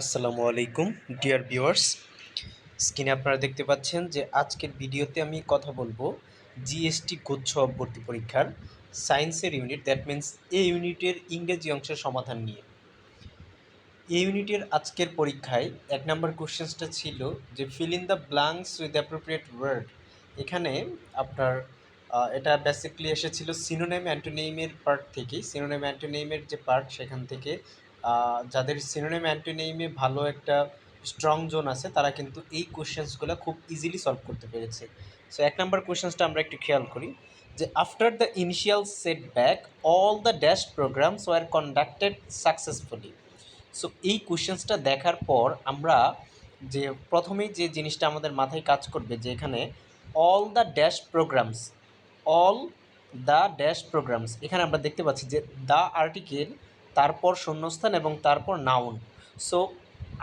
আসসালামু আলাইকুম, dear viewers. স্ক্রিনে আপনারা দেখতে পাচ্ছেন যে আজকের ভিডিওতে আমি কথা বলব জিএসটি গুচ্ছ ভর্তি পরীক্ষার সায়েন্সের ইউনিট দ্যাট মিন্স এ ইউনিটের ইংরেজি অংশের সমাধান নিয়ে। এ ইউনিটের আজকের পরীক্ষায় এক নম্বর কোশ্চেন্সটা ছিল যে fill in the blanks with appropriate word এখানে আপনার এটা বেসিকলি এসেছিল সিনোনেম অ্যান্টোনেইমের পার্ট থেকে। সিনোনেম অ্যান্টোনেইমের যে পার্ট সেখান থেকে যাদের সিনোনেম অ্যান্টোনেইমে ভালো একটা স্ট্রং জোন আছে, তারা কিন্তু এই কোশ্চেন্সগুলো খুব ইজিলি সলভ করতে পেরেছে। সো এক নম্বর কোশ্চেন্সটা আমরা একটু খেয়াল করি, যে after the initial setback all the dash programs were conducted successfully so এই কোশ্চেন্সটা দেখার পর আমরা যে প্রথমেই যে জিনিসটা আমাদের মাথায় কাজ করবে, যে এখানে all the dash programs all the dash programs এখানে আমরা দেখতে পাচ্ছি যে দ্য আর্টিকেল তারপর শূন্যস্থান এবং তারপর নাউন সো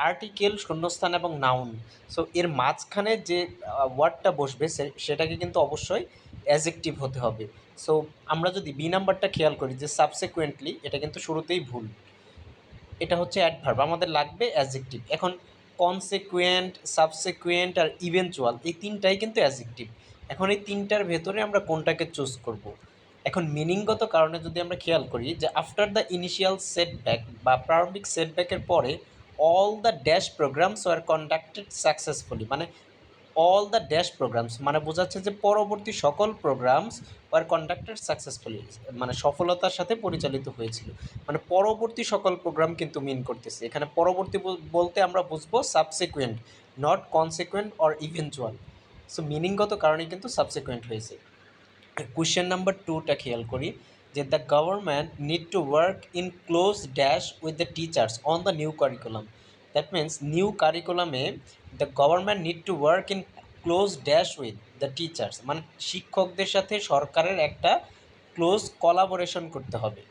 আর্টিকেল শূন্যস্থান এবং নাউন সো এর মাঝখানে যে ওয়ার্ডটা বসবে সেটাকে কিন্তু অবশ্যই অ্যাজেক্টিভ হতে হবে। সো আমরা যদি বি নাম্বারটা খেয়াল করি যে সাবসিকুয়েন্টলি এটা কিন্তু শুরুতেই ভুল। এটা হচ্ছে অ্যাডভার্ব আমাদের লাগবে অ্যাজেক্টিভ এখন কনসিকুয়েন্ট সাবসিকুয়েন্ট আর ইভেনচুয়াল এই তিনটাই কিন্তু অ্যাজেক্টিভ এখন এই তিনটার ভেতরে আমরা কোনটাকে চুজ করব? এখন মিনিংগত কারণে যদি আমরা খেয়াল করি যে আফটার দ্য ইনিশিয়াল সেটব্যাক বা প্রারম্ভিক সেটব্যাকের পরে অল দ্য ড্যাশ প্রোগ্রামস আর কন্ডাক্টেড সাকসেসফুলি মানে অল দ্য ড্যাশ প্রোগ্রামস মানে বোঝাচ্ছে যে পরবর্তী সকল প্রোগ্রামস আর কন্ডাক্টেড সাকসেসফুলি মানে সফলতার সাথে পরিচালিত হয়েছিল। মানে পরবর্তী সকল প্রোগ্রাম কিন্তু মিন করতেছে। এখানে পরবর্তী বলতে আমরা বুঝব subsequent not consequent or eventual so মিনিংগত কারণে কিন্তু সাবসিকুয়েন্ট হয়েছে। কোয়েশ্চেন নাম্বার টুটা খেয়াল করি, যে the government need to work in close dash with the teachers on the new curriculum that means new কারিকুলামে the government need to work in close dash with the teachers মানে শিক্ষকদের সাথে সরকারের একটা close collaboration করতে হবে।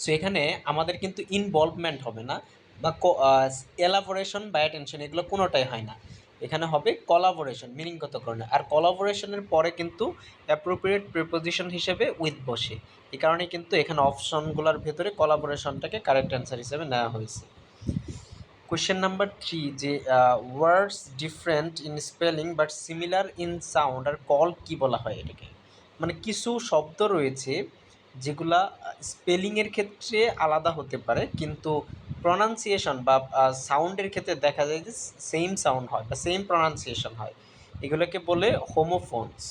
So এখানে আমাদের কিন্তু ইনভলভমেন্ট হবে না বা এলাবোরেশন বা অ্যাটেনশন এগুলো কোনোটাই হয় না। এখানে হবে কলাবোরেশন মিনিংগত কারণে আর কলাবোরেশনের পরে কিন্তু অ্যাপ্রোপ্রিয়েট প্রিপোজিশন হিসেবে উইথ বসে। এই কারণে কিন্তু এখানে অপশনগুলোর ভেতরে কলাবোরেশনটাকে কারেক্ট অ্যান্সার হিসেবে নেওয়া হয়েছে। কোয়েশ্চেন নাম্বার থ্রি যে words different in spelling but similar in sound are call কি বলা হয় এটাকে? মানে কিছু শব্দ রয়েছে যেগুলা স্পেলিংয়ের ক্ষেত্রে আলাদা হতে পারে, কিন্তু প্রনাউন্সিয়েশন বা সাউন্ডের ক্ষেত্রে দেখা যায় যে সেম সাউন্ড হয় বা সেম প্রনাউন্সিয়েশন হয়। এগুলোকে বলে হোমোফোনস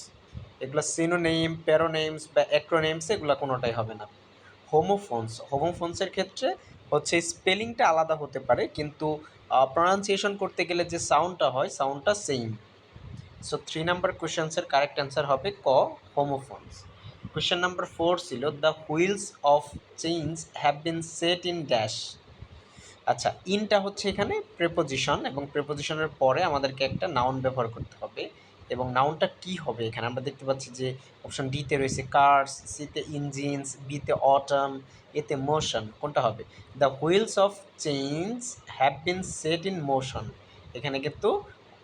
এগুলো সিনোনেম প্যারোনেমস বা অ্যাক্রোনেমস এগুলো কোনোটাই হবে না। হোমোফোনস হোমোফোনসের ক্ষেত্রে হচ্ছে স্পেলিংটা আলাদা হতে পারে, কিন্তু প্রনাউন্সিয়েশন করতে গেলে যে সাউন্ডটা হয় সাউন্ডটা সেম সো থ্রি নাম্বার কোয়েশ্চেন্সের কারেক্ট অ্যান্সার হবে ক হোমোফোনস কোয়েশ্চেন নাম্বার ফোর ছিল the wheels of change have been set in dash আচ্ছা ইনটা হচ্ছে এখানে প্রেপোজিশন এবং প্রেপোজিশনের পরে আমাদেরকে একটা নাউন ব্যবহার করতে হবে এবং নাউনটা কি হবে এখানে? আমরা দেখতে পাচ্ছি যে অপশন ডিতে রয়েছে কার্স সিতে ইঞ্জিনস বিতে অটাম এতে মোশন কোনটা হবে? The wheels of change have been set in motion এখানে কিন্তু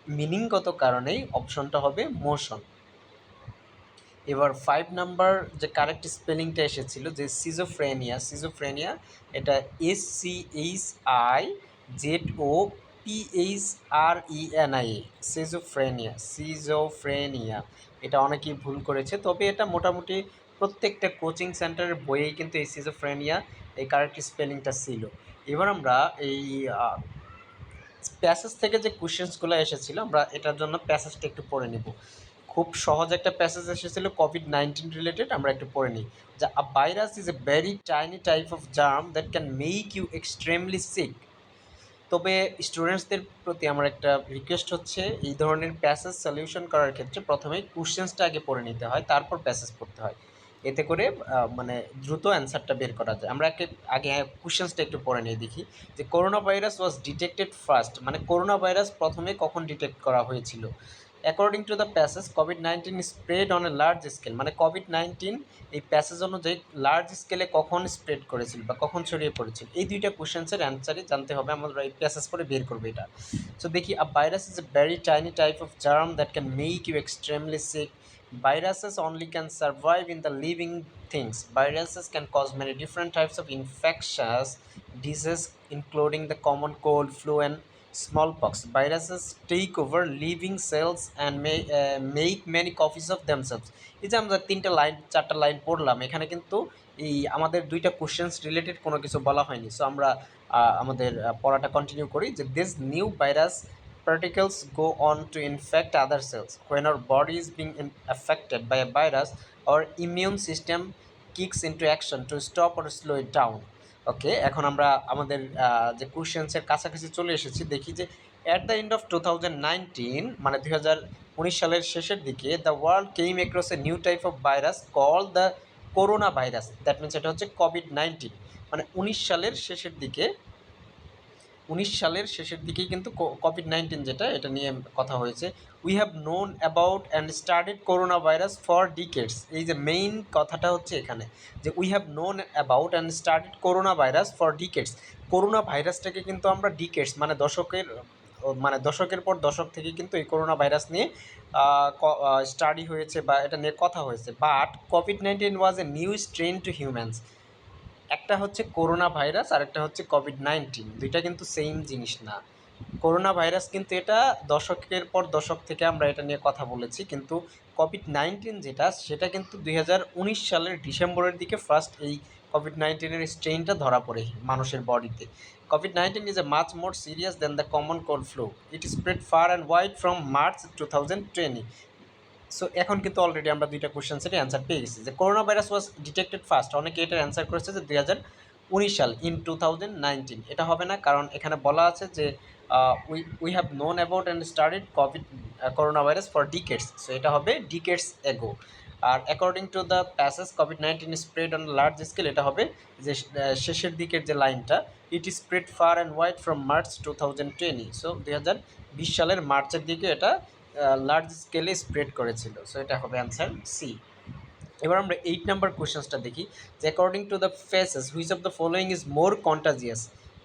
মিনিংগত কারণেই অপশনটা হবে মোশন এবার ফাইভ নাম্বার যে কারেক্ট স্পেলিংটা এসেছিল যে সিজোফ্রেনিয়া সিজোফ্রেনিয়া এটা S C H I Z O P H R E N I schizophrenia schizophrenia এটা অনেকেই ভুল করেছে, তবে এটা মোটামুটি প্রত্যেকটা কোচিং সেন্টারের বইয়েই কিন্তু এই সিজোফ্রেনিয়া এই কারেক্ট স্পেলিংটা ছিল। এবার আমরা এই প্যাসেজ থেকে যে কোশ্চেন্সগুলো এসেছিল, আমরা এটার জন্য প্যাসেজটা একটু পড়ে নেব। খুব সহজ একটা প্যাসেজ এসেছিল কোভিড নাইন্টিন রিলেটেড আমরা একটু পড়ে নিই। যে a virus is a very tiny type of germ that can make you extremely sick তবে স্টুডেন্টসদের প্রতি আমার একটা রিকোয়েস্ট হচ্ছে, এই ধরনের প্যাসেজ সলিউশন করার ক্ষেত্রে প্রথমেই কোশ্চেন্সটা আগে পড়ে নিতে হয়, তারপর প্যাসেজ পড়তে হয়। এতে করে মানে দ্রুত অ্যান্সারটা বের করা যায়। আমরা আগে কোশ্চেন্সটা একটু পড়ে নিয়ে দেখি। যে corona virus was detected first মানে করোনা ভাইরাস প্রথমে কখন ডিটেক্ট করা হয়েছিল? According to the passage COVID nineteen spread on a large scale মানে কোভিড নাইন্টিন এই প্যাসেজ অনুযায়ী লার্জ স্কেলে কখন স্প্রেড করেছিল বা কখন ছড়িয়ে পড়েছিল? এই দুইটা কোশ্চেন্সের অ্যান্সারই জানতে হবে। আমরা এই প্যাসেজ করে বের করব এটা। সো দেখি a virus is a very tiny type of germ that can make you extremely sick viruses only can survive in the living things. Viruses can cause many different types of infectious diseases, including the common cold, flu, and small viruses viruses over over living cells and uh, make many copies of themselves. এই যে আমরা তিনটা line চারটা line পড়লাম এখানে কিন্তু এই আমাদের দুইটা কোশ্চেন্স রিলেটেড কোনো কিছু বলা হয়নি। সো আমরা আমাদের পড়াটা কন্টিনিউ করি যে this new virus particles go on to infect other cells when our body is being affected by a virus our immune system kicks into action to stop or slow it down okay এখন আমরা আমাদের যে কোশ্চেন্সের কাছাকাছি চলে এসেছি, দেখি যে at the end of two thousand মানে দু হাজার উনিশ সালের শেষের দিকে the world came across a new type of virus call the corona virus that means এটা হচ্ছে কোভিড নাইন্টিন মানে উনিশ সালের শেষের দিকে উনিশ সালের শেষের দিকেই কিন্তু কোভিড নাইন্টিন যেটা, এটা নিয়ে কথা হয়েছে। We have known about and started corona virus for decades এই যে মেইন কথাটা হচ্ছে এখানে, যে we have known about and started corona virus for decades corona ভাইরাসটাকে কিন্তু আমরা ডিকেটস মানে দশকের মানে দশকের পর দশক থেকে কিন্তু এই করোনা ভাইরাস নিয়ে স্টাডি হয়েছে বা এটা নিয়ে কথা হয়েছে। But COVID nineteen was a new strain to humans একটা হচ্ছে করোনা ভাইরাস আর একটা হচ্ছে কোভিড নাইন্টিন দুইটা কিন্তু সেম জিনিস না। করোনা ভাইরাস কিন্তু এটা দশকের পর দশক থেকে আমরা এটা নিয়ে কথা বলেছি, কিন্তু কোভিড নাইন্টিন যেটা, সেটা কিন্তু দুই হাজার উনিশ সালের ডিসেম্বরের দিকে ফার্স্ট এই কোভিড নাইন্টিনের স্ট্রেনটা ধরা পড়ে মানুষের বডিতে COVID nineteen is a much more serious than the common cold flu it spread far and wide from March to thousand twenty so এখন কিন্তু অলরেডি আমরা দুইটা কোশ্চেন্সের অ্যান্সার পেয়ে গেছি। যে corona virus was detected first অনেকে এটার অ্যান্সার করেছে যে দুই হাজার উনিশ সাল ইন টু থাউজেন্ড নাইনটিন এটা হবে না, কারণ এখানে বলা আছে যে we we have known about and started COVID corona virus for decades so এটা হবে decades ago R according to the passage COVID nineteen spread on large scale এটা হবে যে শেষের দিকের যে লাইনটা it spread far and wide from March to thousand twenty so দুই হাজার বিশ সালের মার্চের দিকে এটা লার্জ স্কেলে স্প্রেড করেছিল। সো এটা হবে অ্যান্সার সি এবার আমরা এইট নাম্বার কোয়েশ্চেন্সটা দেখি। যে according to the passage which of the following is more contagious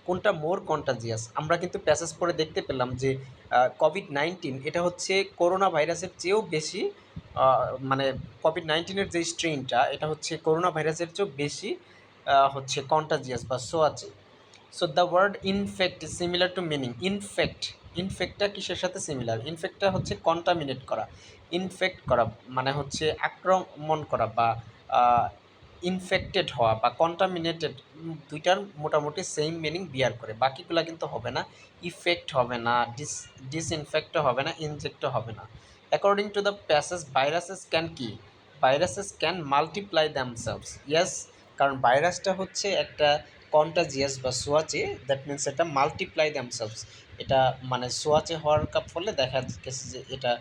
কোনটা মোর কন্টাজিয়াস আমরা কিন্তু প্যাসেজ পরে দেখতে পেলাম যে কোভিড নাইন্টিন এটা হচ্ছে করোনা ভাইরাসের চেয়েও বেশি মানে কোভিড নাইন্টিনের যে স্ট্রেনটা এটা হচ্ছে করোনা ভাইরাসের চেয়েও বেশি হচ্ছে কন্টাজিয়াস বা সোয়াচে so the word infect similar to meaning infect ইনফেক্টটা কিসের সাথে সিমিলার ইনফেক্টটা হচ্ছে কন্টামিনেট করা। ইনফেক্ট করা মানে হচ্ছে আক্রমণ করা বা ইনফেক্টেড হওয়া বা কন্টামিনেটেড দুইটার মোটামুটি সেম মিনিং বিয়ার করে। বাকিগুলো কিন্তু হবে না। ইফেক্ট হবে না ডিস ডিসইনফেক্টও হবে না ইনজেক্টও হবে না। According to the passage viruses can কি? Viruses can multiply themselves yes কারণ ভাইরাসটা হচ্ছে একটা কন্টাজিয়াস বা সোয়াচে দ্যাট মিনস এটা মাল্টিপ্লাই দ্যামসেলভস এটা মানে সোয়াচে হওয়ার কাপ ফলে দেখা গেছে যে এটা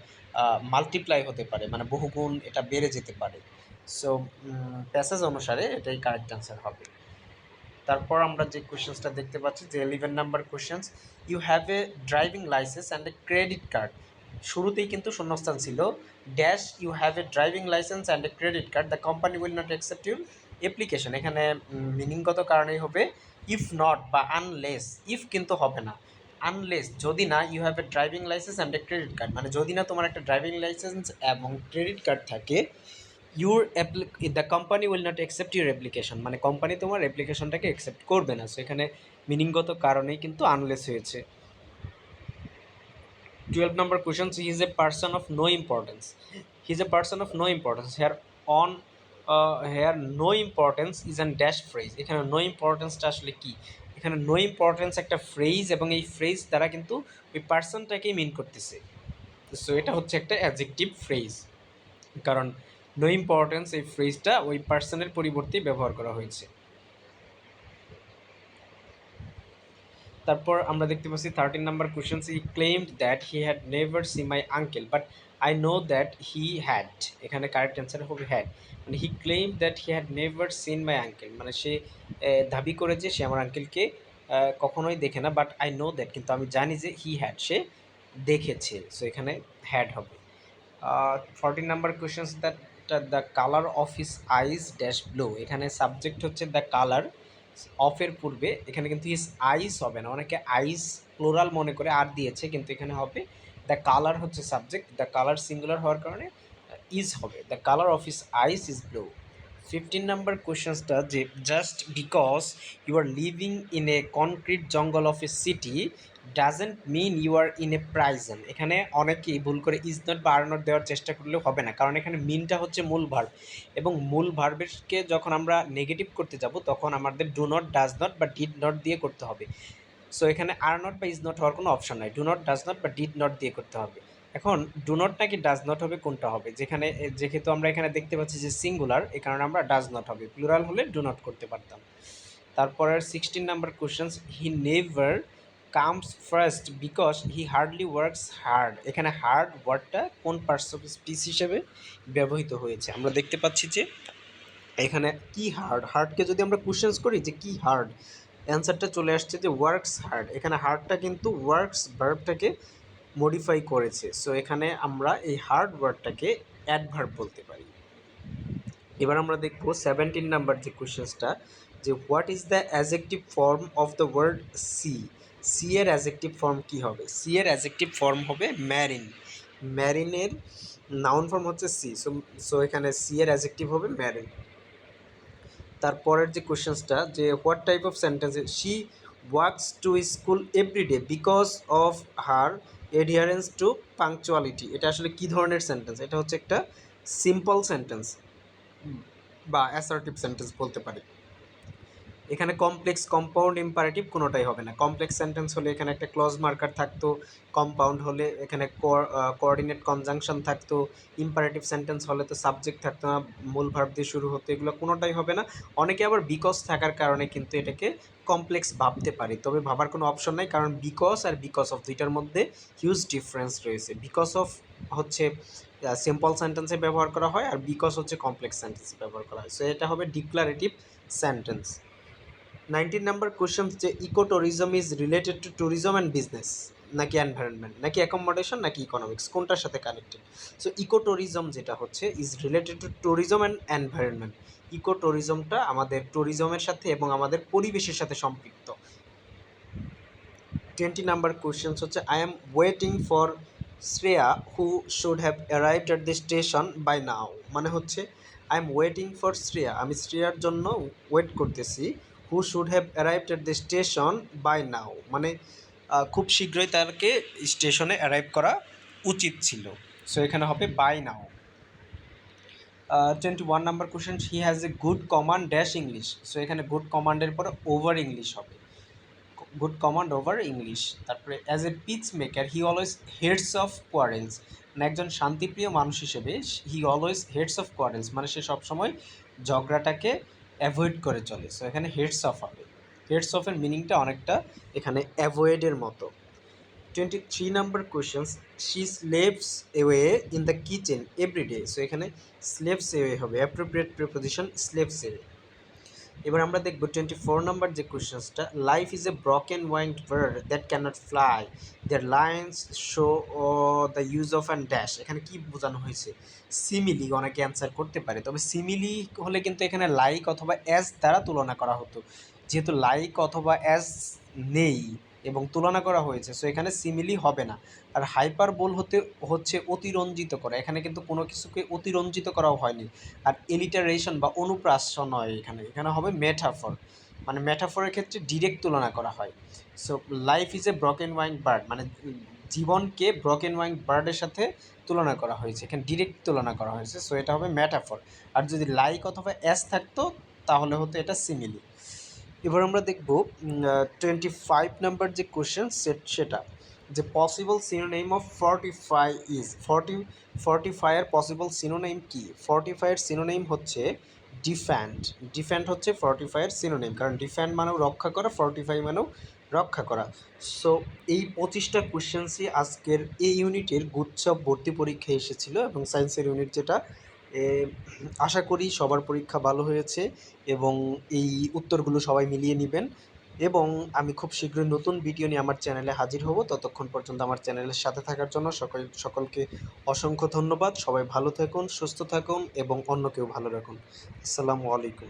মাল্টিপ্লাই হতে পারে মানে বহুগুণ এটা বেড়ে যেতে পারে। সো প্যাসেজ অনুসারে এটাই কারেক্ট অ্যান্সার হবে। তারপর আমরা যে কোশ্চেন্সটা দেখতে পাচ্ছি, যে eleven number questions you have a driving licence and a credit card শুরুতেই কিন্তু শূন্যস্থান ছিল। Dash you have a driving licence and a credit card the company will not accept your application এখানে মিনিংগত কারণেই হবে ইফ নট বা unless if কিন্তু হবে না। আনলেস যদি না you have a driving licence and a credit card মানে যদি না তোমার একটা ড্রাইভিং লাইসেন্স এবং ক্রেডিট কার্ড থাকে your the company will not accept your application মানে কোম্পানি তোমার অ্যাপ্লিকেশনটাকে অ্যাকসেপ্ট করবে না। সো এখানে মিনিংগত কারণেই কিন্তু আনলেস হয়েছে। Twelve number question he is a person of no importance he is a person of no importance here on here no importance is an dash phrase এখানে নো ইম্পর্টেন্সটা আসলে কি? এখানে নো ইম্পর্টেন্স একটা ফ্রেজ এবং এই phrase দ্বারা কিন্তু ওই পার্সনটাকেই মিন করতেছে। সো এটা হচ্ছে একটা অ্যাডজেক্টিভ ফ্রেজ কারণ নো ইম্পর্টেন্স এই ফ্রেজটা ওই পার্সনের পরিবর্তে ব্যবহার করা হয়েছে। তারপর আমরা দেখতে পাচ্ছি thirteen number questions he claimed that he had never see my uncle but I know that he had এখানে কারেক্ট অ্যান্সার হবে হ্যাড মানে he claim that he had never seen my uncle মানে সে দাবি করে যে সে আমার আঙ্কেলকে কখনোই দেখে না বাট আই নো দ্যাট কিন্তু আমি জানি যে হি হ্যাড সে দেখেছে। সো এখানে হ্যাড হবে। Fourteen number questions that the colour of his eyes dash blue এখানে সাবজেক্ট হচ্ছে দ্য কালার অফের পূর্বে, এখানে কিন্তু ইস আইস হবে না। অনেকে আইস প্লোরাল মনে করে আর দিয়েছে, কিন্তু এখানে হবে দ্য কালার হচ্ছে সাবজেক্ট দ্য কালার সিঙ্গুলার হওয়ার কারণে ইজ হবে। The colour of his eyes is blue fifteen number কোয়েশ্চেন্সটা যে just because you are living in a concrete jungle of a city doesn't mean you are in a prison এখানে অনেকেই ভুল করে is not বা are not দেওয়ার চেষ্টা করলেও হবে না। কারণ এখানে মিনটা হচ্ছে মূল ভার্ব এবং মূল ভার্বেরকে যখন আমরা নেগেটিভ করতে যাব, তখন আমাদের ডু নট ডাজ নট বা ডিড নট দিয়ে করতে হবে। সো এখানে আর নট বা ইজ নট হওয়ার কোনো অপশন নাই। ডু নট ডাজ নট বা ডিড নট দিয়ে করতে হবে। এখন ডু নট নাকি ডাজ নট হবে কোনটা হবে? যেখানে, যেহেতু আমরা এখানে দেখতে পাচ্ছি যে সিঙ্গুলার এই কারণে আমরা ডাজ নট হবে। প্লুরাল হলে ডু নট করতে পারতাম। তারপরের sixteen number questions he never comes first because he hardly works hard এখানে হার্ড ওয়ার্ডটা কোন পার্টস অফ স্পিচ হিসেবে ব্যবহৃত হয়েছে? আমরা দেখতে পাচ্ছি যে এখানে কি হার্ড হার্ডকে যদি আমরা কোশ্চেন্স করি যে কি হার্ড অ্যান্সারটা চলে আসছে যে ওয়ার্কস হার্ড এখানে হার্ডটা কিন্তু ওয়ার্কস ভার্বটাকে মডিফাই করেছে। সো এখানে আমরা এই হার্ড ওয়ার্ডটাকে অ্যাডভার্ব বলতে পারি। এবার আমরা দেখব সেভেন্টিন নাম্বার যে কোশ্চেন্সটা যে what is the adjective form of the word sea sea এর অ্যাজেক্টিভ ফর্ম কি হবে? সি এর অ্যাজেক্টিভ ফর্ম হবে ম্যারিন ম্যারিনের নাউন ফর্ম হচ্ছে সি সো সো এখানে সি এর অ্যাজেক্টিভ হবে ম্যারিন তারপরের যে কোশ্চেন্সটা যে what type of sentence she works to school everyday because of her adherence to punctuality এটা আসলে কী ধরনের সেন্টেন্স এটা হচ্ছে একটা সিম্পল সেন্টেন্স বা অ্যাসার্টিভ সেন্টেন্স বলতে পারি। এখানে কমপ্লেক্স কম্পাউন্ড ইম্পারেটিভ কোনোটাই হবে না। কমপ্লেক্স সেন্টেন্স হলে এখানে একটা ক্লজ মার্কার থাকতো কম্পাউন্ড হলে এখানে কোঅর্ডিনেট কনজাংশন থাকতো ইম্পারেটিভ সেন্টেন্স হলে তো সাবজেক্ট থাকতো না, মূল ভার্ব দিয়ে শুরু হতো, এগুলো কোনোটাই হবে না। অনেকে আবার বিকজ থাকার কারণে কিন্তু এটাকে কমপ্লেক্স ভাবতে পারি, তবে ভাবার কোনো অপশন নাই, কারণ বিকজ আর বিকজ অফ দুইটার মধ্যে হিউজ ডিফারেন্স রয়েছে। বিকজ অফ হচ্ছে সিম্পল সেন্টেন্সে ব্যবহার করা হয়, আর বিকজ হচ্ছে কমপ্লেক্স সেন্টেন্সে ব্যবহার করা হয়। সো এটা হবে declarative sentence nineteen number question যে eco tourism is related to tourism and business নাকি এনভায়রনমেন্ট নাকি অ্যাকোমোডেশন নাকি ইকোনমিক্স কোনটার সাথে কানেক্টেড সো ইকো ট্যুরিজম যেটা হচ্ছে is related to tourism and environment eco ট্যুরিজমটা আমাদের ট্যুরিজমের সাথে এবং আমাদের পরিবেশের সাথে সম্পৃক্ত। টোয়েন্টি নাম্বার কোয়েশ্চেন্স হচ্ছে I am waiting for Shreya who should have arrived at the station by now মানে হচ্ছে I am waiting for Shreya আমি শ্রেয়ার জন্য ওয়েট করতেছি। Who should have arrived at the station by now মানে খুব শীঘ্রই তাকে স্টেশনে অ্যারাইভ করা উচিত ছিল। সো এখানে হবে by now twenty one number question he has a good command dash English so এখানে গুড কমান্ডের পরে ওভার ইংলিশ হবে। গুড কমান্ড ওভার ইংলিশ তারপরে as a peace maker he always heads off quarrels মানে একজন শান্তিপ্রিয় মানুষ হিসেবে he always heads off quarrels মানে সে সবসময় ঝগড়াটাকে অ্যাভয়েড করে চলে। সো এখানে হেডস অফ হবে। হেডস অফের মিনিংটা অনেকটা এখানে অ্যাভয়েডের মতো। Twenty three number questions she slaves away in the kitchen everyday so এখানে স্লেভস এওয়ে হবে। অ্যাপ্রোপ্রিয়েট প্রিপোজিশন স্লেভস এওয়ে এবার আমরা দেখব টোয়েন্টি ফোর নাম্বার যে কোয়েশ্চেন্সটা life is a broken winged bird that cannot fly their lines show O the use of and dash এখানে কি বোঝানো হয়েছে? সিমিলি অনেকে অ্যান্সার করতে পারে। তবে সিমিলি হলে কিন্তু এখানে লাইক অথবা অ্যাজ দ্বারা তুলনা করা হতো। যেহেতু লাইক অথবা অ্যাজ নেই এবং তুলনা করা হয়েছে। সো এখানে সিমিলি হবে না। আর হাইপার বোল হতে, হচ্ছে অতিরঞ্জিত করা। এখানে কিন্তু কোনো কিছুকে অতিরঞ্জিত করাও হয়নি। আর এলিটারেশন বা অনুপ্রাস নয় এখানে। এখানে হবে মেটাফর মানে মেটাফরের ক্ষেত্রে ডিরেক্ট তুলনা করা হয়। So life is a broken wine bird মানে জীবনকে ব্রকেন ওয়াইন বার্ডের সাথে তুলনা করা হয়েছে। এখানে ডিরেক্ট তুলনা করা হয়েছে। সো এটা হবে মেটাফর আর যদি লাইক অথবা অ্যাস থাকতো, তাহলে হতো এটা সিমিলি এবার আমরা দেখব টোয়েন্টি ফাইভ নাম্বার যে কোশ্চেন সেটা। যে possible synonym of fortify is fortify forty ফাইয়ের পসিবল সিনোনেম কি? ফর্টি ফাইয়ের সিনোনেম হচ্ছে ডিফ্যান্ড ডিফ্যান্ড হচ্ছে ফর্টি ফাইয়ের সিনোনেম কারণ ডিফ্যান্ড মানেও রক্ষা করা ফর্টি ফাইভ মানেও রক্ষা করা। সো এই পঁচিশটা কোশ্চেন্সই আজকের এই ইউনিটের গুচ্ছ ভর্তি পরীক্ষায় এসেছিল এবং সায়েন্সের ইউনিট যেটা আশা করি সবার পরীক্ষা ভালো হয়েছে এবং এই উত্তরগুলো সবাই মিলিয়ে নেবেন এবং আমি খুব শীঘ্রই নতুন ভিডিও নিয়ে আমার চ্যানেলে হাজির হব। ততক্ষণ পর্যন্ত আমার চ্যানেলের সাথে থাকার জন্য সকল, সকলকে অসংখ্য ধন্যবাদ। সবাই ভালো থাকুন, সুস্থ থাকুন এবং অন্য কেউ ভালো রাখুন। আসসালামু আলাইকুম।